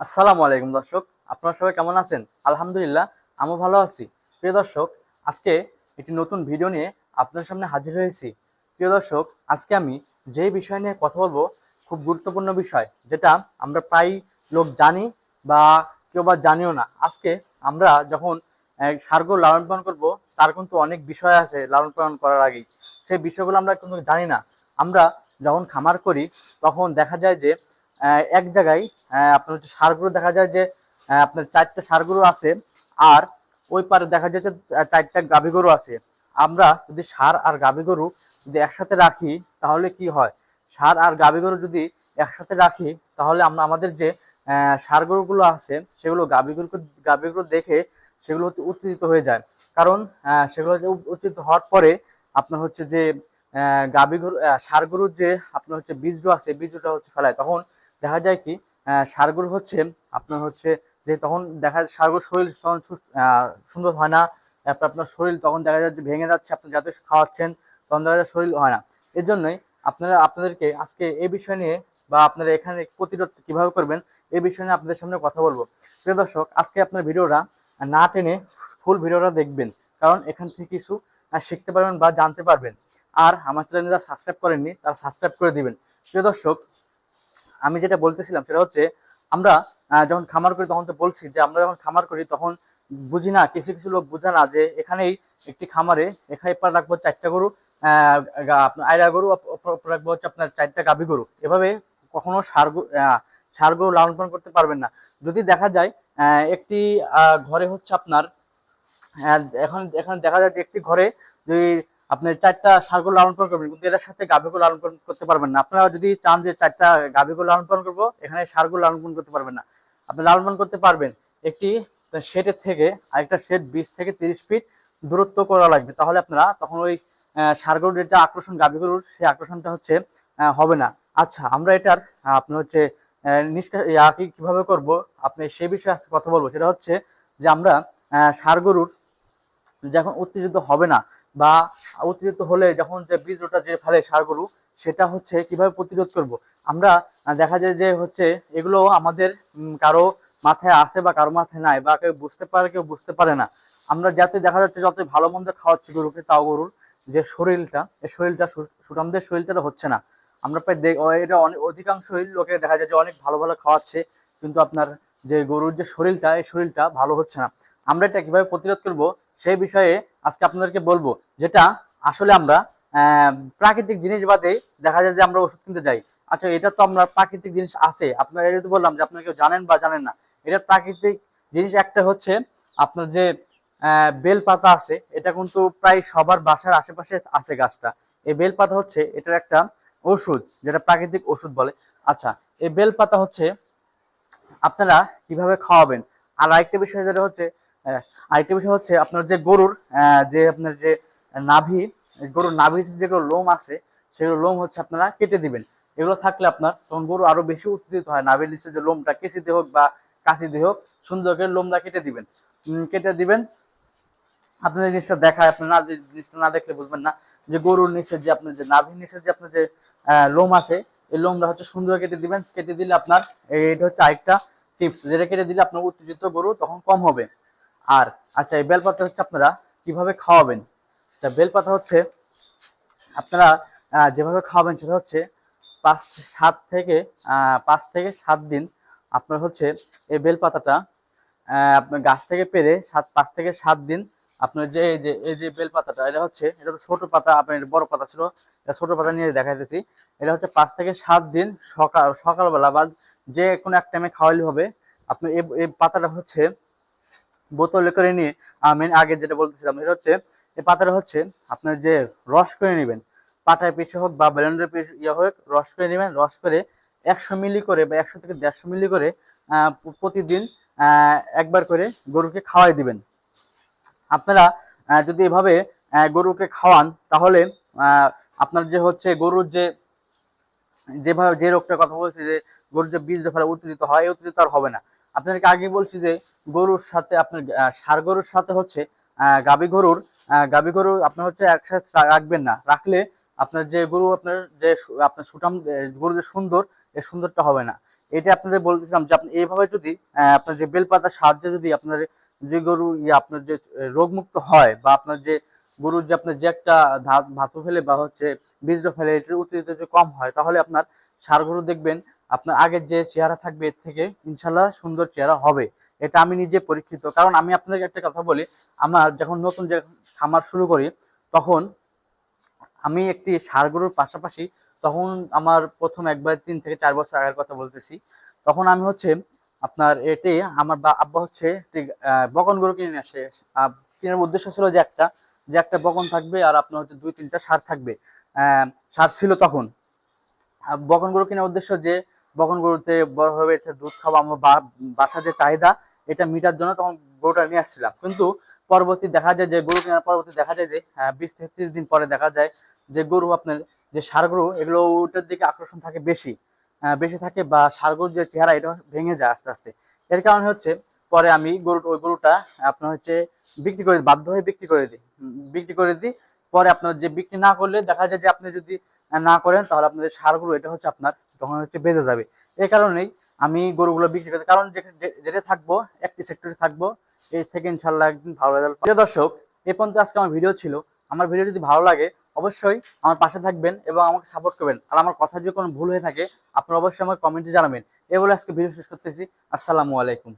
আসসালামু আলাইকুম দর্শক, আপনারা সবাই কেমন আছেন? আলহামদুলিল্লাহ, আমিও ভালো আছি। প্রিয় দর্শক, আজকে একটি নতুন ভিডিও নিয়ে আপনার সামনে হাজির হয়েছি। প্রিয় দর্শক, আজকে আমি যে বিষয় নিয়ে কথা বলব, খুব গুরুত্বপূর্ণ বিষয়, যেটা আমরা প্রায় লোক জানি বা কেউ বা জানিও না। আজকে আমরা যখন সারগো লালন পালন করব, তার কিন্তু অনেক বিষয় আছে লালন পালন করার আগেই। সেই বিষয়গুলো আমরা কিন্তু জানি না। আমরা যখন খামার করি, তখন দেখা যায় যে এক জায়গায় আপনার হচ্ছে সারগুলো দেখা যায় যে আপনার চারটা সারগুলো আছে, আর ওই পারে দেখা যায় যে চারটা গাভী গরু আছে। আমরা যদি সার আর গাভী গরু যদি একসাথে রাখি, তাহলে কি হয়? সার আর গাভী গরু যদি একসাথে রাখি, তাহলে আমরা, আমাদের যে সার গরুগুলো আছে, সেগুলো গাভী গরু গাভী গরু দেখে সেগুলো হচ্ছে উত্তেজিত হয়ে যায়। কারণ সেগুলো উত- উত্তেজিত হওয়ার পরে আপনার হচ্ছে যে গাভী গরু ষাঁড় গরুর যে, আপনার হচ্ছে বীজটা আছে বীজটা হচ্ছে ফেলায়, তখন দেখা যায় কি গরু হচ্ছে, আপনার হচ্ছে যে তখন দেখা যায় গরুর শরীর তখন সুন্দর হয় না, তারপর আপনার শরীর তখন দেখা যায় যে ভেঙে যাচ্ছে, আপনি যাতে খাওয়াচ্ছেন, তখন দেখা যায় শরীর হয় না। এর জন্যই আপনারা, আপনাদেরকে আজকে এই বিষয় নিয়ে বা আপনারা এখানে প্রতিরোধ কীভাবে করবেন এই বিষয় নিয়ে আপনাদের সামনে কথা বলব। প্রিয় দর্শক, আজকে আপনার ভিডিওটা না টেনে ফুল ভিডিওটা দেখবেন, কারণ এখান থেকে কিছু শিখতে পারবেন বা জানতে পারবেন। আর আমার চ্যানেল যারা সাবস্ক্রাইব করেননি, তারা সাবস্ক্রাইব করে দিবেন। প্রিয় দর্শক আমি যেটা বলতেছিলাম সেটা হচ্ছে আমরা যখন খামার করি তখন তো বলছি যে আমরা যখন খামার করি তখন বুঝি না কিছু কিছু লোক বুঝে না যে এখানেই একটি খামারে এখানে রাখব চারটা গরু আয়রা গরু রাখব হচ্ছে আপনার চারটা গাভী গরু। এভাবে কখনো সার আহ, গরু লালন পালন করতে পারবেন না। যদি দেখা যায় একটি ঘরে হচ্ছে আপনার এখন এখন দেখা যায় যে একটি ঘরে যদি আপনি চারটা ষাঁড়গুলো লালন পালন করবেন কিন্তু এটার সাথে গাভীগুলো লালন পালন করতে পারবেন না। আপনারা যদি চান যে চারটা গাভীগুলো লালন পালন করব এখানে ষাঁড়গুলো লালন পালন করতে পারবেন না। আপনি লালন পালন করতে পারবেন একটি শেডের থেকে আরেকটা শেড বিশ থেকে তিরিশ ফিট দূরত্ব করা লাগবে। তাহলে আপনারা তখন ওই ষাঁড়গরুর যেটা আকর্ষণ গাভীগরুর সেই আকর্ষণটা হচ্ছে হবে না। আচ্ছা আমরা এটার আহ, আপনার হচ্ছে নিষ্কাশ কীভাবে করব আপনি সেই বিষয়ে আজকে কথা বলব। সেটা হচ্ছে যে আমরা আহ, ষাঁড় গরুর যখন উত্তেজিত হবে না বা অতিরিক্ত হলে যখন যে বীজ ওটা যে ফেলে সার গরু, সেটা হচ্ছে কীভাবে প্রতিরোধ করব? আমরা দেখা যায় যে হচ্ছে এগুলো আমাদের কারও মাথায় আছে বা কারও মাথায় নাই বা কেউ বুঝতে পারে, কেউ বুঝতে পারে না। আমরা যাতে দেখা যাচ্ছে যত ভালো মন্দ খাওয়াচ্ছি গরুকে, তাও গরুর যে শরীরটা এই শরীরটা সু- সুঠামদের শরীরটা হচ্ছে না। আমরা প্রায় দেখ এটা অনেক অধিকাংশই লোকে দেখা যায় যে অনেক ভালো ভালো খাওয়াচ্ছে, কিন্তু আপনার যে গরুর যে শরীরটা, এই শরীরটা ভালো হচ্ছে না। আমরা এটা কীভাবে প্রতিরোধ করব? সেই বিষয়ে আজকে আপনাদেরকে বলব, যেটা আসলে আমরা প্রাকৃতিক জিনিস বাদে দেখা যায় যে আমরা ওষুধ কিনতে যাই। আচ্ছা এটা তো আমরা প্রাকৃতিক জিনিস আছে। আপনারা এটা বললাম যে আপনারা কেউ জানেন বা জানেন না, এটা প্রাকৃতিক জিনিস একটা হচ্ছে আপনার যে বেল পাতা আছে, এটা কিন্তু প্রায় সবার বাসার আশেপাশে আছে গাছটা। এই বেল পাতা হচ্ছে, এটার একটা ওষুধ, যেটা প্রাকৃতিক ওষুধ বলে। আচ্ছা এই বেল পাতা হচ্ছে, আপনারা কীভাবে খাওয়াবেন? আর আরেকটা বিষয় যেটা হচ্ছে আরেকটা বিষয় হচ্ছে আপনার যে গরুর যে আপনার যে নাভি গরুর নাভির যেগুলো লোম আছে, সেগুলো লোম হচ্ছে আপনারা কেটে দিবেন। এগুলো থাকলে আপনার তখন গরু আরও বেশি উত্তেজিত হয়। নাভির নিচে যে লোমটা, কেঁচিতে হোক বা কাঁচি দিয়ে হোক, সুন্দর করে লোমটা কেটে দিবেন। কেটে দিবেন। আপনার জিনিসটা দেখায় আপনি না জিনিসটা না দেখলে বুঝবেন না। যে গরুর নিচে যে আপনার যে নাভির নিচে যে আপনার যে লোম আছে, এই লোমটা হচ্ছে সুন্দর কেটে দিবেন। কেটে দিলে আপনার এটা হচ্ছে আরেকটা টিপস যেটা কেটে দিলে আপনার উত্তেজিত গরু তখন কম হবে। আর আচ্ছা এই বেলপাতা হচ্ছে আপনারা কীভাবে খাওয়াবেন? তা বেলপাতা হচ্ছে আপনারা যেভাবে খাওয়াবেন সেটা হচ্ছে পাঁচ সাত থেকে পাঁচ থেকে সাত দিন আপনার হচ্ছে এই বেলপাতাটা আপনার গাছ থেকে পেরে সাত, পাঁচ থেকে সাত দিন আপনার যে, এই যে এই যে বেল পাতাটা এটা হচ্ছে, এটা তো ছোট পাতা, আপনার বড় পাতা ছিল, এটা ছোট পাতা নিয়ে দেখাইতেছি। এটা হচ্ছে পাঁচ থেকে সাত দিন সকাল, সকালবেলা বা যে কোনো এক টাইমে খাওয়াইলে হবে। আপনার এই পাতাটা হচ্ছে বোতলে করে নিয়ে আমি আগে যেটা বলতেছিলাম, এটা হচ্ছে, এই পাতাটা হচ্ছে আপনার যে রস করে নেবেন পাটায় পিছু হোক বা ব্লেন্ডার পিছু ইয়ে হোক, রস করে নেবেন, রস করে একশো মিলি করে বা একশো থেকে দেড়শো মিলি করে প্রতিদিন একবার করে গরুকে খাওয়াই দিবেন। আপনারা যদি এভাবে গরুকে খাওয়ান, তাহলে আপনার যে হচ্ছে গরুর যে, যেভাবে, যে রোগটার কথা বলছি যে গরুর যে বীজ ফেলে উত্তেজিত হয়, এই উত্তেজিত আর হবে না। আপনাদেরকে আগে বলছি যে গরুর সাথে আপনার ষাঁড় গরুর সাথে হচ্ছে গাভী গরুর গাভী গরু আপনার হচ্ছে একসাথে রাখবেন না। রাখলে আপনার যে গরু আপনার যে আপনার সুটাম গরু যে সুন্দর এই সুন্দরটা হবে না। এটা আপনাদের বলতেছিলাম যে আপনি এইভাবে যদি আপনার যে বেলপাতার সাহায্যে যদি আপনার যে গরু ইয়ে আপনার যে রোগমুক্ত হয় বা আপনার যে গরুর যে আপনার যে একটা ধাতু ফেলে বা হচ্ছে বীজ ফেলে, এটার অতিরিক্ত যদি কম হয়, তাহলে আপনার সার গরু দেখবেন আপনার আগের যে চেহারা থাকবে এর থেকে ইনশাল্লাহ সুন্দর চেহারা হবে। এটা আমি নিজে পরীক্ষিত কারণ আমি আপনাকে একটা কথা বলি আমার যখন নতুন যে খামার শুরু করি তখন আমি একটি ষাঁড় গরুর পাশাপাশি তখন আমার প্রথম একবার তিন থেকে চার বছর আগের কথা বলতেছি তখন আমি হচ্ছে আপনার এটি আমার আব্বা হচ্ছে একটি, বকন গরু কিনে আসে। কেনার উদ্দেশ্য ছিল যে একটা যে একটা বকন থাকবে আর আপনার হচ্ছে দুই তিনটা সার থাকবে। সার ছিল তখন। বকন গরু কেনার উদ্দেশ্য যে বকন গরুতে বড় হবে দুধ খাওয়া আমার বা- বাসার যে চাহিদা, এটা মিটার জন্য তখন গরুটা নিয়ে আসছিলাম। কিন্তু পরবর্তী দেখা যায় যে, গরু কেনার পরবর্তী দেখা যায় যে বিশ থেকে ত্রিশ দিন পরে দেখা যায় যে, গরু আপনার যে সার গরু, এগুলো ওটার দিকে আকর্ষণ থাকে বেশি। বেশি থাকে বা সার গরুর যে চেহারা, এটা ভেঙে যায় আস্তে আস্তে। এর কারণে হচ্ছে, পরে আমি গরু, ওই গরুটা আপনার হচ্ছে বিক্রি করে বাধ্য হয়ে বিক্রি করে দিই। বিক্রি করে দিই, পরে আপনার যে বিক্রি না করলে দেখা যায় যে, আপনি যদি না করেন, তাহলে আপনাদের সার গরু, এটা হচ্ছে আপনার তখন হচ্ছে বেজে যাবে। এই কারণেই আমি গরুগুলো বিক্রি করি কারণ যেটা থাকব, একটি সেক্টরে থাকব এই থেকে ইনশাল্লাহ একদিন ভালো রেজাল্ট প্রিয় দর্শক, এ পর্যন্ত আজকে আমার ভিডিও ছিল। আমার ভিডিও যদি ভালো লাগে, অবশ্যই আমার পাশে থাকবেন এবং আমাকে সাপোর্ট করবেন। আর আমার কথা যদি কোনো ভুল হয়ে থাকে, আপনারা অবশ্যই আমার কমেন্টে জানাবেন। এ বলে আজকে ভিডিও শেষ করতেছি। আসসালামু আলাইকুম।